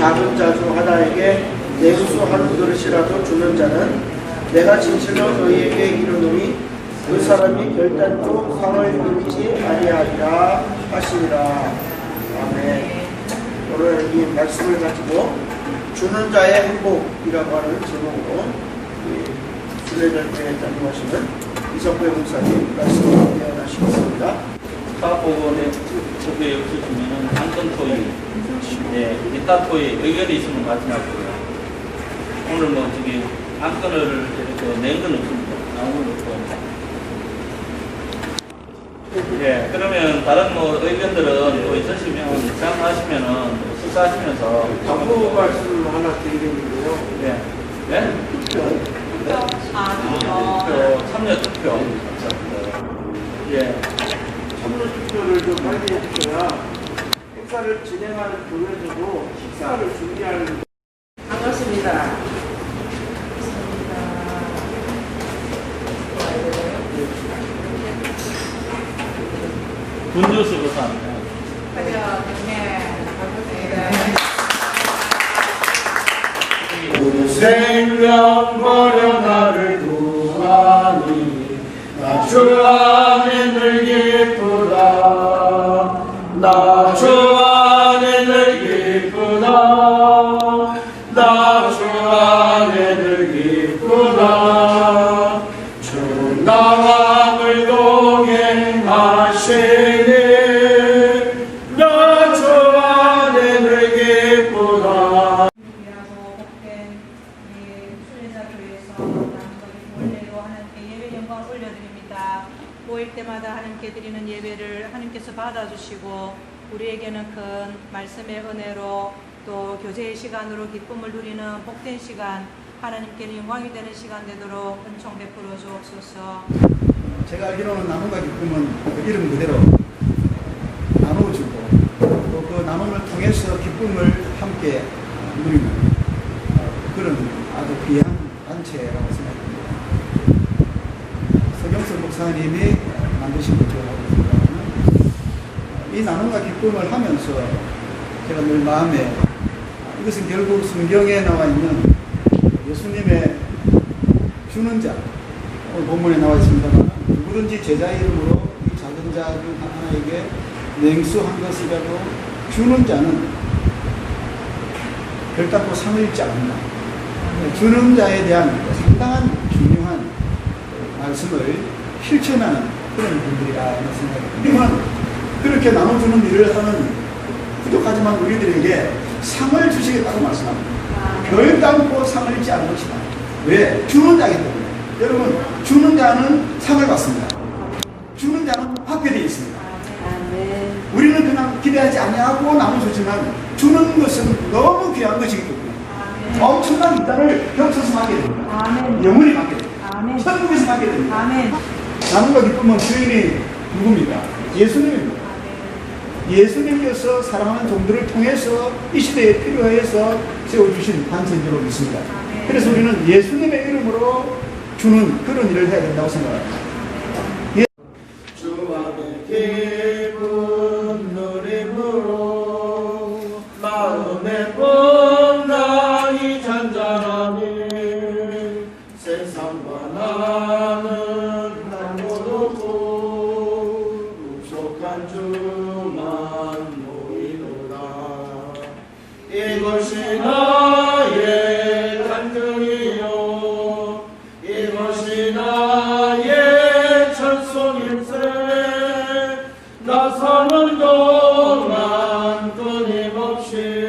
작은 자주 하나에게 내수 한 그릇이라도 주는 자는 내가 진실로 너희에게 이르노니 그 사람이 결단코 상을 입지 아니하리라 하시니라. 아멘. 오늘 이 말씀을 가지고 주는 자의 행복이라고 하는 제목으로 이 순례절교에 담임하시는 이석배 목사님 말씀을 대연하시겠습니다. 사업보건에 법에 없으시면은 안건 토의, 네, 기타 토의 의견이 있으면 말씀하시고요. 오늘 뭐 저기 안건을 이렇게 낸건 없습니다. 나온 건 없고. 예, 그러면 다른 뭐 의견들은 또 있으시면 생각하시면은 식사하시면서 광고 말씀 하나 드리는데요. 예, 네? 아니요. 투표, 참여 투표. 예. 참여 빨리 해주셔야 행사를 진행하는 교회에서도 식사를 준비할 반갑습니다. 분주스 부산. 생명 버려 나를 구하니 나주 안에 늘 기쁘다 나주 안에 늘 기쁘다. 나주 안에 늘 기쁘다. 주 나와 늘 동행하시니 나주 안에 늘 기쁘다. 이라고 복된 우리 순례자 교회에서 남거리 보일내로 하나님께 예배 영광 올려드립니다. 보일 때마다 하나님께 드리는 예배를 하나님께서 받아주시고 우리에게는 큰 말씀의 은혜로 또 교제의 시간으로 기쁨을 누리는 복된 시간 하나님께는 영광이 되는 시간 되도록 은총 베풀어 주옵소서. 제가 알기로는 나눔과 기쁨은 그 이름 그대로 나누어주고 또 그 나눔을 통해서 기쁨을 함께 누리는 어, 그런 아주 귀한 단체라고 생각합니다. 서경석 목사님이 만드신 것이라고 생각하는 이 나눔과 기쁨을 하면서 제가 늘 마음에 이것은 결국 성경에 나와 있는 예수님의 주는 자 오늘 본문에 나와 있습니다만 누구든지 제자 이름으로 이 작은 자 중 하나에게 냉수한 것이라도 주는 자는 결단코 잃지 않는다. 주는 자에 대한 상당한 중요한 말씀을 실천하는 그런 분들이라 하는 생각이 듭니다. 그렇게 나눠주는 일을 하는 부족하지만 우리들에게 상을 주시겠다고 말씀합니다. 결단코 상을 잃지 않는 것이다. 왜? 주는 자이기 때문에. 여러분, 주는 자는 상을 받습니다. 주는 자는 받게 되어 있습니다. 우리는 그냥 기대하지 아니하고 나눠주지만 주는 것은 너무 귀한 것이기 때문에 엄청난 이단을 겹쳐서 받게 됩니다. 영원히 받게 됩니다. 천국에서 받게 됩니다. 나눔과 기쁨은 주인이 누굽니까? 예수님입니다. 예수님께서 사랑하는 종들을 통해서 이 시대에 필요해서 세워주신 단체인 로 믿습니다. 그래서 우리는 예수님의 이름으로 주는 그런 일을 해야 된다고 생각합니다. 주 이것이 나의 간증이요. 이것이 나의 찬송일세. 나서는 동안 끊임없이